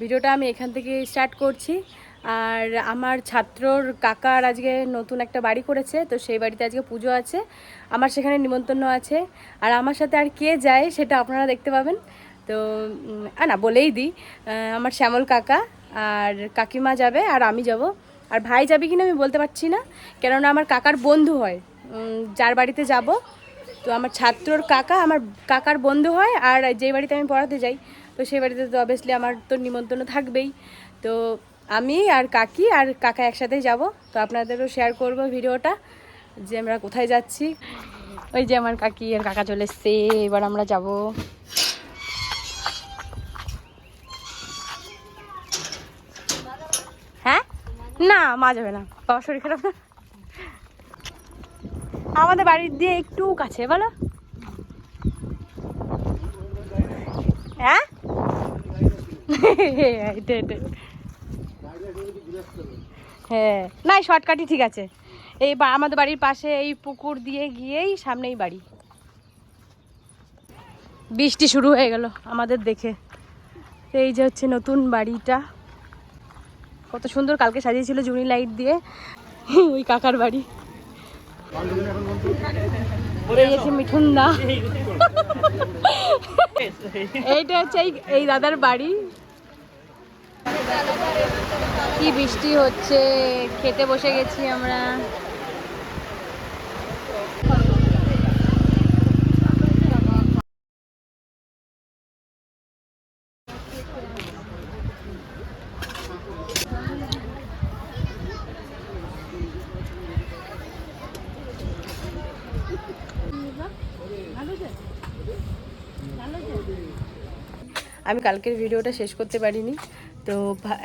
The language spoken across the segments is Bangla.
ভিডিওটা আমি এখান থেকে স্টার্ট করছি। আর আমার ছাত্রর কাকার আজকে নতুন একটা বাড়ি করেছে, তো সেই বাড়িতে আজকে পুজো আছে। আমার সেখানে নিমন্ত্রণ আছে। আর আমার সাথে আর কে যায় সেটা আপনারা দেখতে পাবেন। তো না, বলেই দিই আমার শ্যামল কাকা আর কাকিমা যাবে আর আমি যাব। আর ভাই যাবে কিনা আমি বলতে পারছি না, কেননা আমার কাকার বন্ধু হয়। যার বাড়িতে যাব, তো আমার ছাত্রর কাকা, আমার কাকার বন্ধু হয়। আর যেই বাড়িতে আমি পড়াতে যাই তো সেই বাড়িতে তো অবভিয়াসলি আমার তো নিমন্ত্রণ থাকবেই। তো আমি আর কাকি আর কাকা একসাথেই যাব। তো আপনাদেরও শেয়ার করব ভিডিওটা যে আমরা কোথায় যাচ্ছি। ওই যে আমার কাকি আর কাকা চলে এসছে, এবার আমরা যাব। হ্যাঁ? না, মা যাবে না। বাবার শরীর খারাপ না। আমাদের বাড়ির দিয়ে একটু কাছে, বলো হ্যাঁ এটা এটা হ্যাঁ। না শর্টকাটই ঠিক আছে। এই আমাদের বাড়ির পাশে এই পুকুর দিয়ে গিয়েই সামনেই বাড়ি। বৃষ্টি শুরু হয়ে গেল আমাদের দেখে। এই যে হচ্ছে নতুন বাড়িটা। কত সুন্দর কালকে সাজিয়েছিল জুনি লাইট দিয়ে। ওই কাকার বাড়ি। মিঠুন দা। এইটা হচ্ছে এই দাদার বাড়ি। কি বৃষ্টি হচ্ছে? খেতে বসে গেছি আমরা। আমি কালকের ভিডিওটা শেষ করতে পারিনি। তো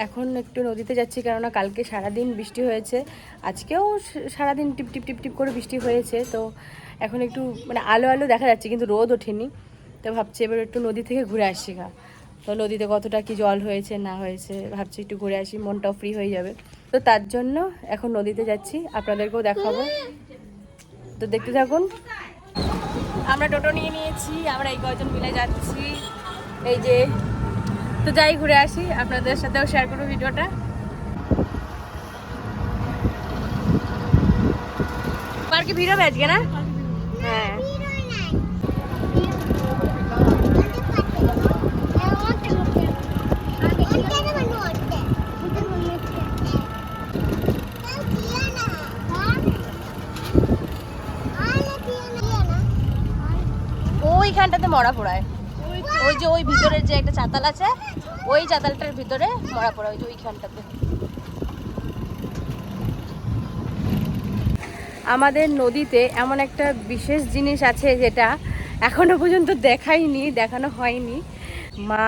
এখন একটু নদীতে যাচ্ছি কেননা কালকে সারাদিন বৃষ্টি হয়েছে। আজকেও সারাদিন টিপ টিপ টিপ টিপ করে বৃষ্টি হয়েছে। তো এখন একটু মানে আলো আলো দেখা যাচ্ছে কিন্তু রোদ ওঠেনি। তো ভাবছি এবার একটু নদী থেকে ঘুরে আসি গা। তো নদীতে কতটা কি জল হয়েছে, না হয়েছে, ভাবছি একটু ঘুরে আসি, মনটাও ফ্রি হয়ে যাবে। তো তার জন্য এখন নদীতে যাচ্ছি, আপনাদেরকেও দেখাবো। তো দেখতে থাকুন। আমরা টোটো নিয়ে নিয়েছি, আমরা এই কজন মিলে যাচ্ছি। এই যে তো যাই ঘুরে আসি, আপনাদের সাথেও শেয়ার করব ভিডিওটা। পার্কে ভিড় হবে আজকে না? হ্যাঁ। ওইখানটাতে মরা পোড়ায়। ওই যে, ওই ভিতরের যে একটা চাতাল আছে ওই চাতালটার ভিতরে মরা পড়া, ওই যে ওইখানটাতে। আমাদের নদীতে এমন একটা বিশেষ জিনিস আছে যেটা এখনও পর্যন্ত দেখাইনি, দেখানো হয়নি। মা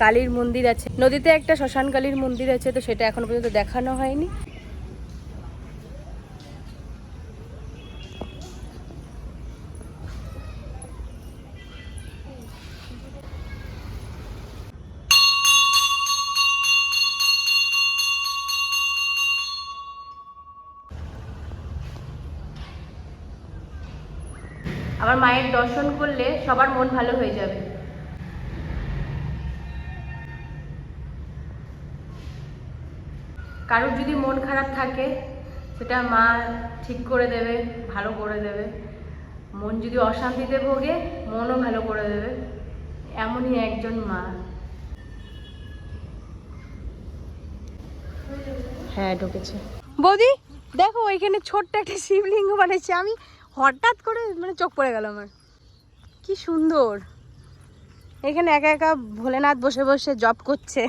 কালীর মন্দির আছে। নদীতে একটা শ্মশান কালীর মন্দির আছে, তো সেটা এখনও পর্যন্ত দেখানো হয়নি। আমার মায়ের দর্শন করলে সবার মন ভালো হয়ে যাবে। কারোর যদি মন খারাপ থাকে, সেটা মা ঠিক করে দেবে, ভালো করে দেবে। মন যদি অশান্তিতে ভোগে, মনও ভালো করে দেবে। এমনই একজন মা। হ্যাঁ ঢুকেছে। বৌদি, দেখো ওইখানে ছোট্ট একটা শিবলিঙ্গ বানিয়েছে আমি হঠাৎ করে মানে চোখ পড়ে গেল আমার। কি সুন্দর। এখানে একা একা ভোলেনাথ বসে বসে জব করছে।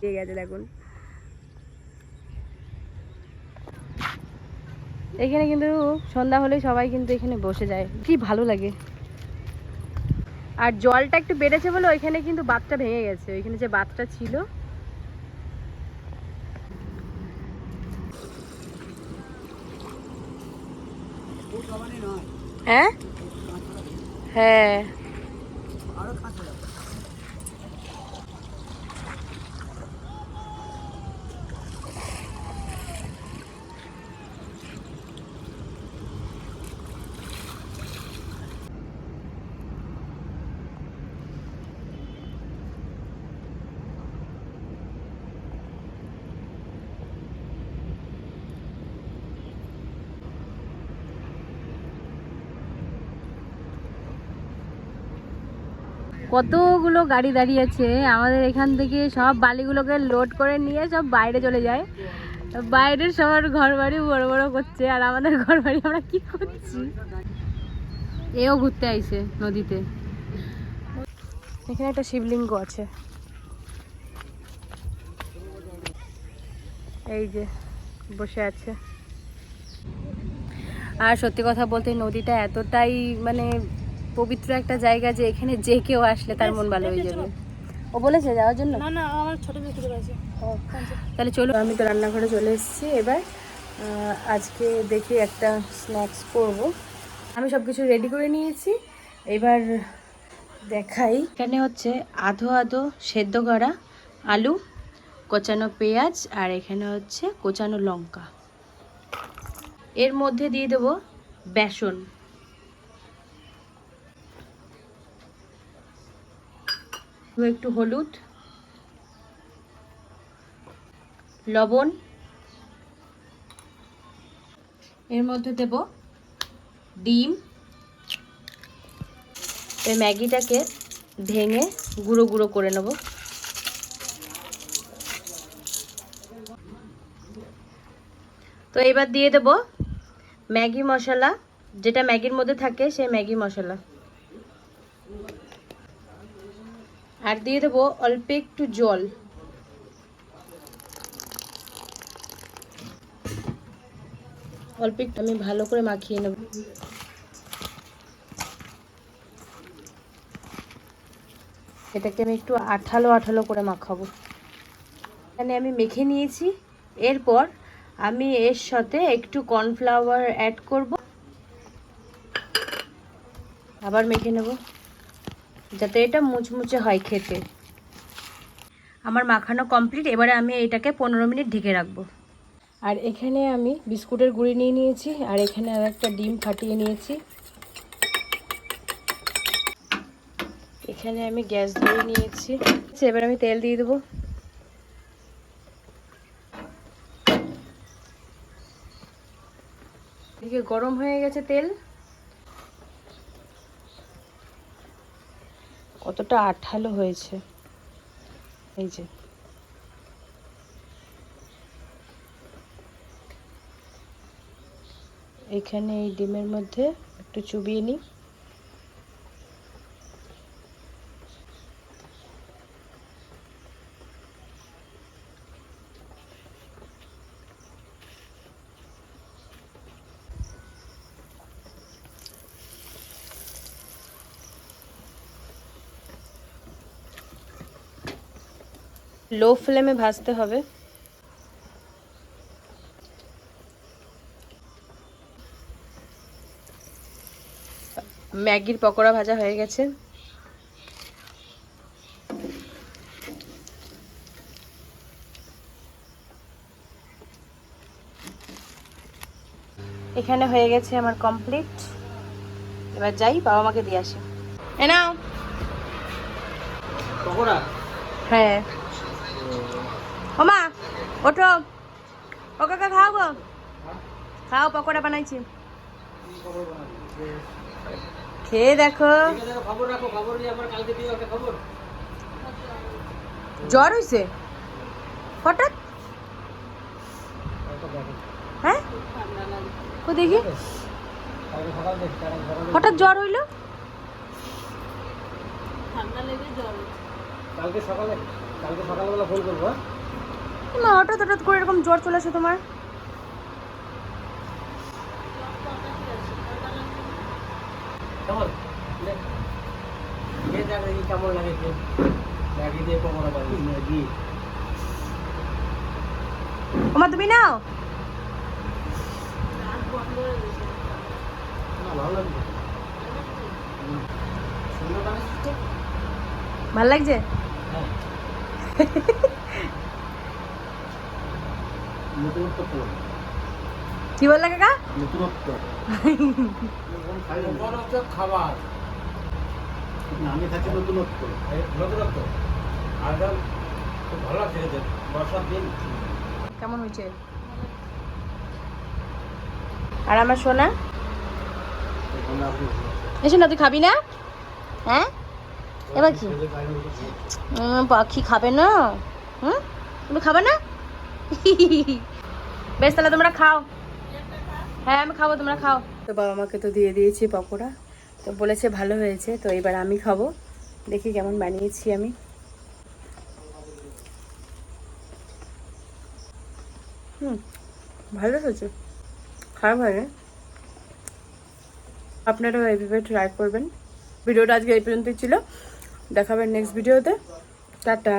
ঠিক আছে, দেখুন। এখানে কিন্তু সন্ধ্যা হলেই সবাই কিন্তু এখানে বসে যায়। কি ভালো লাগে। আর জলটা একটু বেড়েছে বলে ওইখানে কিন্তু বাঁধটা ভেঙে গেছে। ওইখানে যে বাঁধটা ছিল হ্যাঁ? হ্যাঁ। কতগুলো গাড়ি দাঁড়িয়েছে, আমাদের এখান থেকে সব বালিগুলোকে লোড করে নিয়ে সব বাইরে চলে যায়। বাইরের সবার ঘর বাড়ি বড় বড় করছে, আর আমাদের ঘর বাড়ি আমরা কি করছি? এও ঘুরতে আইছে নদীতে। এখানে একটা শিবলিঙ্গ আছে। এই যে, বসে আছে। আর সত্যি কথা বলতে নদীটা এতটাই মানে পবিত্র একটা জায়গা যে এখানে যে কেউ আসলে তার মন ভালো হয়ে যাবে। ও বলেছে যাওয়ার জন্য? না না আমার ছোট মেয়ে খেতে পারছে তাহলে চলো। আমি তো রান্নাঘরে চলে এসেছি। এবার আজকে দেখি একটা স্ন্যাক্স করব। আমি সব কিছু রেডি করে নিয়েছি। এবার দেখাই। এখানে হচ্ছে আধো আধো সেদ্ধ করা আলু কোচানো পেঁয়াজ আর এখানে হচ্ছে কোচানো লঙ্কা। এর মধ্যে দিয়ে দেবো বেসন। একটু হলুদ, লবণ, এর মধ্যে দেব ডিম এই ম্যাগিটাকে ভেঙে গুঁড়ো গুঁড়ো করে নেব। তো এবার দিয়ে দেব ম্যাগি মশলা, যেটা ম্যাগির মধ্যে থাকে সেই ম্যাগি মশলা। আর দিয়ে দেবো অল্প একটু জল। অল্প একটু আমি ভালো করে মাখিয়ে নেব। এটাকে আমি একটু আঠালো আঠালো করে মাখাবো। এখানে আমি মেখে নিয়েছি। এরপর আমি এর সাথে একটু কর্নফ্লাওয়ার অ্যাড করব। আবার মেখে নেব। যাতে এটা মুচমুচে হয় খেতে। আমার মাখানো কমপ্লিট এবারে আমি এটাকে পনেরো মিনিট ঢেকে রাখব। আর এখানে আমি বিস্কুটের গুঁড়ি নিয়ে নিয়েছি, আর এখানে আর একটা ডিম ফাটিয়ে নিয়েছি। এখানে আমি গ্যাস ধরে নিয়েছি। এবার আমি তেল দিয়ে দেবো। গরম হয়ে গেছে তেল। কতটা আঠালো হয়েছে। এই যে। এখানে এই ডিমের মধ্যে একটু চুবিয়ে নিই। লো ফ্লেমে ভাজতে হবে। ম্যাগির পকোড়া ভাজা হয়ে গেছে। এখানে হয়ে গেছে আমার কমপ্লিট এবার যাই বাবা মাকে দিয়ে আসি। এ নাও। পকোড়া? হ্যাঁ। ওমা ওঠো। ও কাকা খাও গো। খাও পকোড়া বানাইছি। খেয়ে দেখো। ঠিক আছে খবর রাখো খবর নিয়ে আমার কালকে দিও একটা খবর জ্বর হইছে? হঠাৎ? হ্যাঁ? ও দেখি। হঠাৎ জ্বর হইল? কালকে সকালে কালকে সকালবেলা ফোন করব হ্যাঁ? না হঠাৎ হঠাৎ করে এরকম জ্বর চলে আসে তোমার? কেমন লাগে ওমা তুমি নাও। না ভালো লাগছে হুম। সুন্দর বানিয়েছিস তো? ভালো লাগছে হ্যাঁ নতুনত্ব করো কি বললা কাকা? নতুনত্ব নতুনত্ব খাবার। আমি খাচ্ছি নতুনত্ব। নতুনত্ব। আর ভালো লাগছে খেতে। বর্ষার দিন। কেমন হয়েছে? আর আমার সোনা? এসো না তুই খাবি না? হ্যাঁ? এবার কি? পাখি খাবে না। হুম? তুমি খাবে না? বেশ, তাহলে তোমরা খাও। হ্যাঁ আমি খাব, তোমরা খাও। তো বাবা মাকে তো দিয়ে দিয়েছি পকোড়া। তো বলেছে ভালো হয়েছে, তো এবার আমি খাব। দেখি কেমন বানিয়েছি আমি। হুম, ভালো হয়েছে। খারাপ হয়নি আপনারাও এইভাবে ট্রাই করবেন। ভিডিওটা আজকে এই পর্যন্তই ছিল। দেখাবেন নেক্সট ভিডিওতে টাটা।